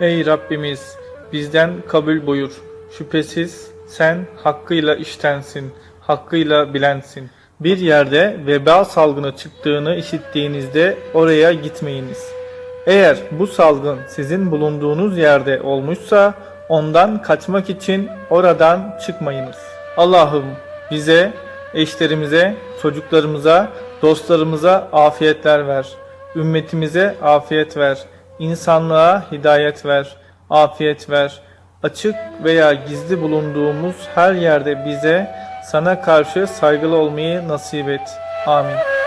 Ey Rabbimiz bizden kabul buyur. Şüphesiz sen hakkıyla iştensin, hakkıyla bilensin. Bir yerde veba salgını çıktığını işittiğinizde oraya gitmeyiniz. Eğer bu salgın sizin bulunduğunuz yerde olmuşsa ondan kaçmak için oradan çıkmayınız. Allah'ım bize, eşlerimize, çocuklarımıza, dostlarımıza afiyetler ver. Ümmetimize afiyet ver. İnsanlığa hidayet ver. Afiyet ver. Açık veya gizli bulunduğumuz her yerde bize sana karşı saygılı olmayı nasip et. Amin.